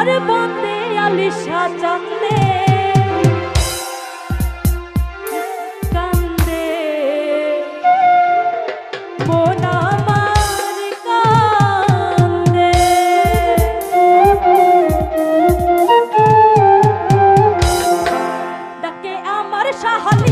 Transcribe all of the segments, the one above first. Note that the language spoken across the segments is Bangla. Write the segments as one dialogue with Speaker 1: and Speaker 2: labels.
Speaker 1: আমার বন্দে আলিশা চান্দে। সাহালি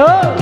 Speaker 1: nữa.